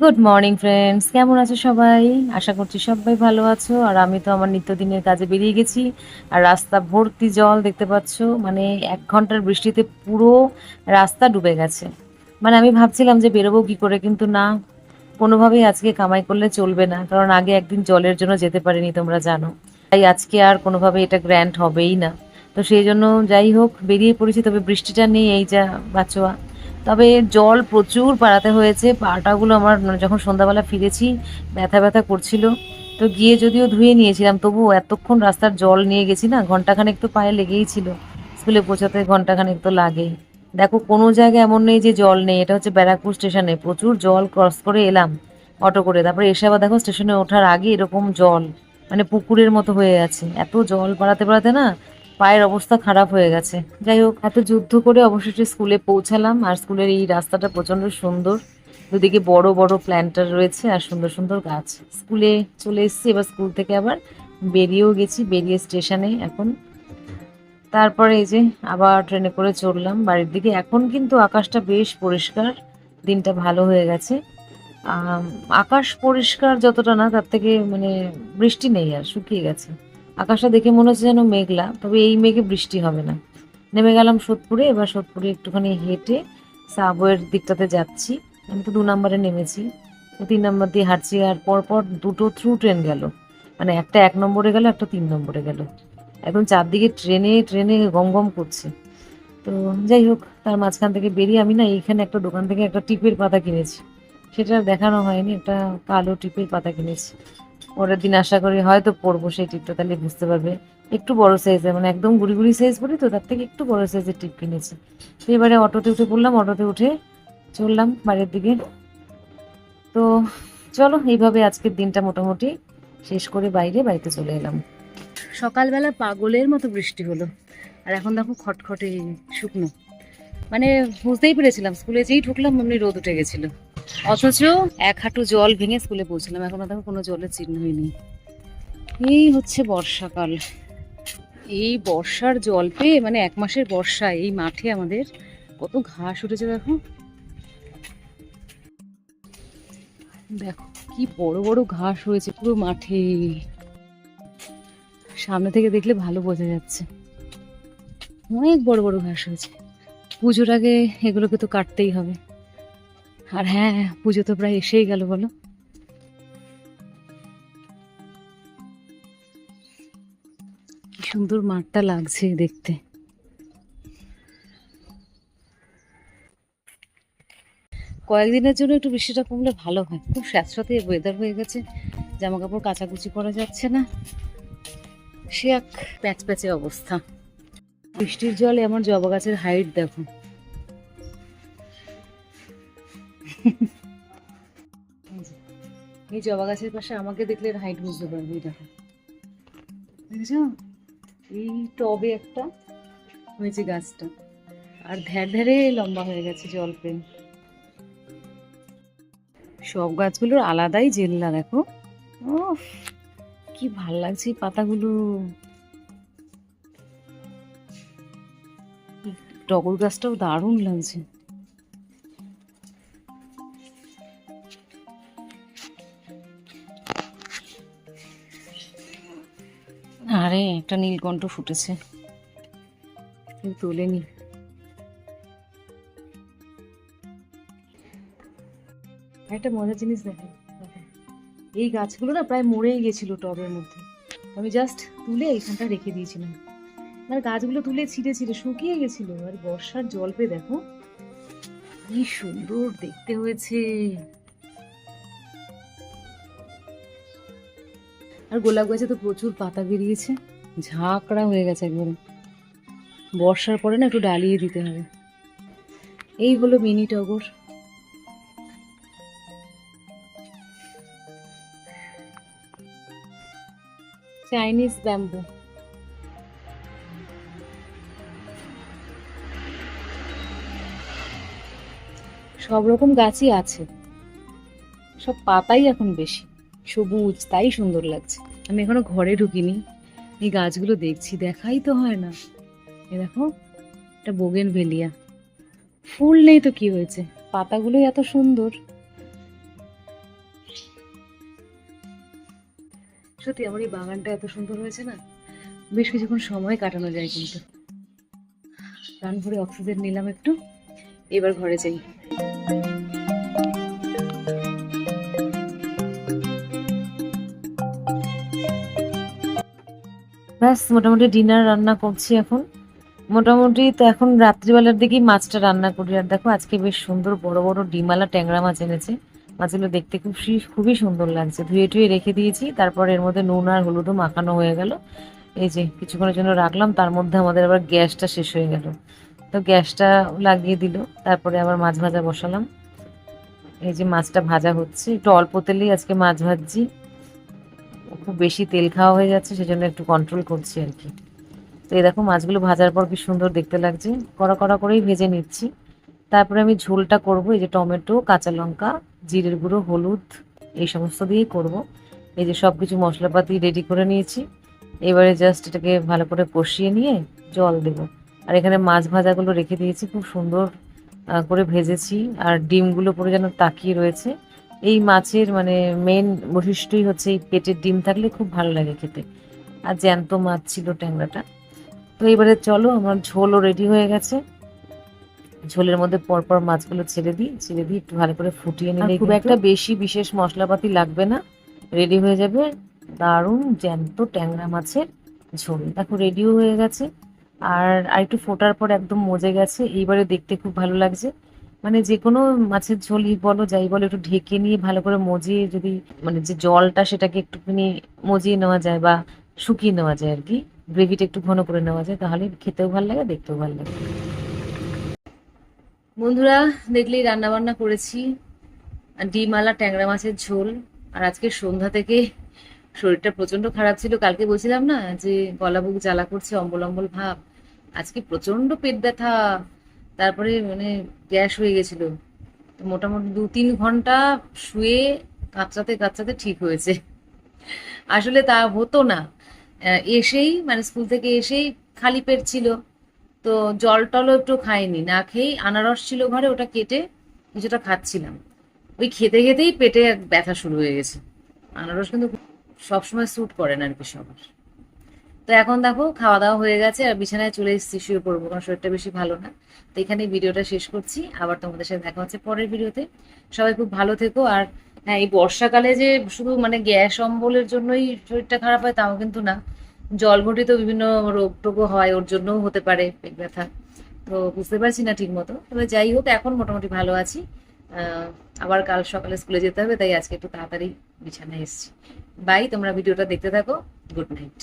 Good morning friends কেমন আছো সবাই? আশা করছি সবাই ভালো আছো। আর আমি তো আমার নিত্যদিনের কাজে বেরিয়ে গেছি। আর রাস্তা ভর্তি জল দেখতে পাচ্ছ। মানে এক ঘণ্টার বৃষ্টিতে পুরো রাস্তা ডুবে গেছে। মানে আমি ভাবছিলাম যে বেরোবো কি করে, কিন্তু না, কোনোভাবেই আজকে কামাই করলে চলবে না। কারণ আগে একদিন জলের জন্য যেতে পারিনি, তোমরা জানো। তাই আজকে আর কোনোভাবে এটা গ্র্যান্ড হবেই না। তো সেই জন্য যাই হোক, বেরিয়ে পড়েছি। তবে বৃষ্টিটা নেই, এই যা বাচ্চা তবে জল প্রচুর পাড়াতে হয়েছে। পাটাগুলো আমার মানে যখন সন্ধ্যাবেলা ফিরেছি, ব্যথা ব্যথা করছিল। তো গিয়ে যদিও ধুয়ে নিয়েছিলাম, তবুও এতক্ষণ রাস্তার জল নিয়ে গেছি না ঘন্টাখানেক তো পায়ে লেগেই ছিল। স্কুলে পৌঁছাতে ঘন্টাখানেক তো লাগেই। দেখো, কোনো জায়গায় এমন নেই যে জল নেই। এটা হচ্ছে ব্যারাকপুর স্টেশনে। প্রচুর জল ক্রস করে এলাম, অটো করে। তারপরে এসে আবার দেখো, স্টেশনে ওঠার আগে এরকম জল মানে পুকুরের মতো হয়ে আছে। এত জল পাড়াতে পাড়াতে না পায়ের অবস্থা খারাপ হয়ে গেছে। যাই হোক, এত যুদ্ধ করে অবশেষে স্কুলে পৌঁছালাম আর স্কুলের এই রাস্তাটা প্রচণ্ড সুন্দর। দুদিকে বড় বড় প্ল্যান্টার রয়েছে আর সুন্দর সুন্দর গাছ। স্কুলে চলে এসেছি, এবার স্কুল থেকে আবার বেরিয়েও গেছি, বেরিয়ে স্টেশনে এখন। তারপরে এই যে আবার ট্রেনে করে চললাম বাড়ির দিকে। এখন কিন্তু আকাশটা বেশ পরিষ্কার, দিনটা ভালো হয়ে গেছে। আকাশ পরিষ্কার যতটা না, তার থেকে মানে বৃষ্টি নেই আর, শুকিয়ে গেছে। আকাশটা দেখে মনে হচ্ছে যেন মেঘলা, তবে এই মেঘে বৃষ্টি হবে না। নেমে গেলাম সোদপুরে, এবার সোদপুরে একটুখানি হেঁটে সাবওয়ের দিকটাতে যাচ্ছি। আমি তো দু নম্বরে নেমেছি। তিন নম্বর দিয়ে হাঁটছি আর পরপর দুটো থ্রু ট্রেন গেল। মানে একটা এক নম্বরে গেল, একটা তিন নম্বরে গেল। এখন চারদিকে ট্রেনে ট্রেনে গম গম করছে। তো যাই হোক, তার মাঝখান থেকে বেরিয়ে আমি না এইখানে একটা দোকান থেকে একটা টিপের পাতা কিনেছি। সেটা দেখানো হয়নি, একটা কালো টিপের পাতা কিনেছি। পরের দিন আশা করি হয়তো পরবো সেই টিপটা তাহলে বুঝতে পারবে। একটু বড় সাইজের মানে একদম গুড়ি গুড়ি সাইজ পরি তো, তার থেকে একটু বড় সাইজের টিপ কিনেছি। তো এবারে অটোতে উঠে পড়লাম, অটোতে উঠে চললাম বাড়ির দিকে। তো চলো, এইভাবে আজকের দিনটা মোটামুটি শেষ করে বাইরে বাড়িতে চলে এলাম। সকালবেলা পাগলের মতো বৃষ্টি হলো। আর এখন দেখো খটখটে শুকনো। মানে বুঝতেই পেরেছিলাম, স্কুলে যেই ঢুকলাম, অমনি রোদ উঠে গেছিল। অথচ এক হাঁটু জল ভেঙে স্কুলে পৌঁছলাম। এখনও দেখো কোনো জলের চিহ্নই নেই এই হচ্ছে বর্ষাকাল। এই বর্ষার জল পেয়ে মানে এক মাসের বর্ষা, এই মাঠে আমাদের কত ঘাস উঠেছে দেখো। দেখো কি বড় বড় ঘাস হয়েছে পুরো মাঠে। সামনে থেকে দেখলে ভালো বোঝা যাচ্ছে। অনেক বড় বড় ঘাস হয়েছে। পুজোর আগে এগুলোকে তো কাটতেই হবে। আর হ্যাঁ পুজো তো প্রায় এসেই গেল, বলো। সুন্দর মাঠটা লাগছে দেখতে। কয়েকদিনের জন্য একটু বৃষ্টিটা কমলে ভালো হয়। খুব স্যাঁতস্যাঁতে ওয়েদার হয়ে গেছে জামা কাপড় কাচাকুচি করা যাচ্ছে না। সে এক প্যাচ প্যাচে অবস্থা। বৃষ্টির জলে আমার জবা গাছের হাইট দেখো। এই জবা গাছের পাশে আমাকে দেখলে হাইট বুঝতে পারবে দেখো। দেখেছ? এই টবে একটা হয়েছে গাছটা। আর ধ্যার ধ্যারে লম্বা হয়ে গেছে জল পেন সব গাছগুলোর আলাদাই জেল্লা, দেখো। ও কি ভালো লাগছে এই পাতাগুলো। টগর গাছটাও দারুণ লাগছে। আরে, একটা নীলকণ্ঠ ফুটেছে। তোলেনি একটা মজার জিনিস দেখো। এই গাছগুলো না প্রায় মরেই গেছিল টবের মধ্যে। আমি জাস্ট তুলে এইখানটা রেখে দিয়েছিলাম। আর গাছগুলো তুলে ছিঁড়ে ছিঁড়ে শুকিয়ে গেছিল। আর বর্ষার জল পেয়ে দেখো, কি সুন্দর দেখতে হয়েছে। আর গোলাপ গাছে তো প্রচুর পাতা বেরিয়েছে। ঝাঁকড়া হয়ে গেছে একবারে। বর্ষার পরে না একটু ডালিয়ে দিতে হবে। এই হলো মিনি টগর। Chinese bamboo. সব রকম গাছই আছে। সব পাতাই এখন বেশি। সবুজ, তাই সুন্দর লাগছে। আমি এখনও ঘরে ঢুকিনি। এই গাছগুলো দেখছি, দেখাই তো হয় না। এ দেখো এটা বোগেন ভেলিয়া ফুল নেই তো কি হয়েছে? পাতাগুলো এত সুন্দর। সত্যি, আমার এই বাগানটা এত সুন্দর হয়েছে না, বেশ কিছুক্ষণ সময় কাটানো যায় কিন্তু। প্রাণ ভরে অক্সিজেন নিলাম একটু, এবার ঘরে যাই। ব্যাস, মোটামুটি ডিনার রান্না করছি এখন। মোটামুটি তো এখন রাত্রিবেলার দিকেই মাছটা রান্না করি। আর দেখো, আজকে বেশ সুন্দর বড় বড় ডিমালা ট্যাংরা মাছ এনেছে। মাছগুলো দেখতে খুব খুবই সুন্দর লাগছে। ধুয়ে টুয়ে রেখে দিয়েছি, তারপর এর মধ্যে নুন আর হলুদও মাখানো হয়ে গেল। এই যে, কিছুক্ষণের জন্য রাখলাম, তার মধ্যে আমাদের আবার গ্যাসটা শেষ হয়ে গেল। তো গ্যাসটা লাগিয়ে দিল, তারপরে আবার মাছ ভাজা বসালাম। এই যে মাছটা ভাজা হচ্ছে, একটু অল্প তেলেই আজকে মাছ ভাজছি। খুব বেশি তেল খাওয়া হয়ে যাচ্ছে, সেজন্য একটু কন্ট্রোল করছি আর কি। তো এই দেখো, মাছগুলো ভাজার পর কি সুন্দর দেখতে লাগছে। কড়া কড়া করেই ভেজে নিচ্ছি। তারপরে আমি ঝোলটা করব, এই যে টমেটো, কাঁচা লঙ্কা, জিরের গুঁড়ো, হলুদ, এই সমস্ত দিয়েই করব। এই যে সব কিছু মশলাপাতি রেডি করে নিয়েছি। এবারে জাস্ট এটাকে ভালো করে কষিয়ে নিয়ে জল দেব। আর এখানে মাছ ভাজাগুলো রেখে দিয়েছি, খুব সুন্দর করে ভেজেছি। আর ডিমগুলো পুরো যেন তাকিয়ে রয়েছে। এই মাছের মানে মেন বৈশিষ্ট্যই হচ্ছে এই পেটের ডিম থাকলে খুব ভালো লাগে খেতে। আর জ্যান্ত মাছ ছিল ট্যাংরাটা। তো এবারে চলো আমার ঝোলও রেডি হয়ে গেছে। ঝোলের মধ্যে পরপর মাছগুলো ছেড়ে দিই ছেড়ে দিই একটু ভালো করে ফুটিয়ে নিলে খুব একটা বেশি বিশেষ মশলাপাতি লাগবে না। রেডি হয়ে যাবে দারুণ জ্যান্ত ট্যাংরা মাছের ঝোল। দেখো রেডিও হয়ে গেছে। আর আরেকটু ফোটার পর একদম মজে গেছে। এইবারে দেখতে খুব ভালো লাগছে। মানে যে কোনো মাছের ঝোলই বলো, যাই বলো, একটু ঢেকে নিয়ে ভালো করে মজিয়ে যদি মানে যে জলটা সেটাকে একটুখানি মজিয়ে নেওয়া যায় বা শুকিয়ে নেওয়া যায় আর কি গ্রেভিটা একটু ঘন করে নেওয়া যায়, তাহলে খেতেও ভালো লাগে, দেখতেও ভালো লাগে। বন্ধুরা, দেখলেই রান্না বান্না করেছি। আর ডিমালা ট্যাংরা মাছের ঝোল। আর আজকে সন্ধ্যা থেকে শরীরটা প্রচণ্ড খারাপ ছিল। কালকে বলছিলাম না যে গলা বুক জ্বালা করছে, অম্বল অম্বল ভাব। আজকে প্রচণ্ড পেট ব্যথা। তারপরে মানে গ্যাস হয়ে গেছিল। তো মোটামুটি দু তিন ঘণ্টা শুয়ে কাঁচরাতে কাঁচরাতে ঠিক হয়েছে। আসলে তা হতো না। এসেই মানে স্কুল থেকে এসেই খালি পেট ছিল। তো জল টলও একটু খাইনি। না খেয়েই আনারস ছিল ঘরে, ওটা কেটে কিছুটা খাচ্ছিলাম। ওই খেতে খেতেই পেটে ব্যথা শুরু হয়ে গেছে। আনারস কিন্তু সবসময় স্যুট করে না আর কি সবার। তো এখন দেখো, খাওয়া দাওয়া হয়ে গেছে আর বিছানায় চলে এসেছি, শুয়ে পড়ব, কারণ শরীরটা বেশি ভালো না। তো এখানে ভিডিওটা শেষ করছি। আবার তোমাদের সাথে দেখা হচ্ছে পরের ভিডিওতে। সবাই খুব ভালো থেকো। আর হ্যাঁ এই বর্ষাকালে যে শুধু মানে গ্যাস অম্বলের জন্যই শরীরটা খারাপ হয়, তাও কিন্তু না। জল ঘটিত বিভিন্ন রোগ টোগও হয়, ওর জন্যও হতে পারে পেট ব্যথা। তো বুঝতে পারছি না ঠিক মতো। তবে যাই হোক, এখন মোটামুটি ভালো আছি। আবার কাল সকালে স্কুলে যেতে হবে, তাই আজকে একটু তাড়াতাড়ি বিছানায় এসেছি। বাই, তোমরা ভিডিওটা দেখতে থাকো। Good night.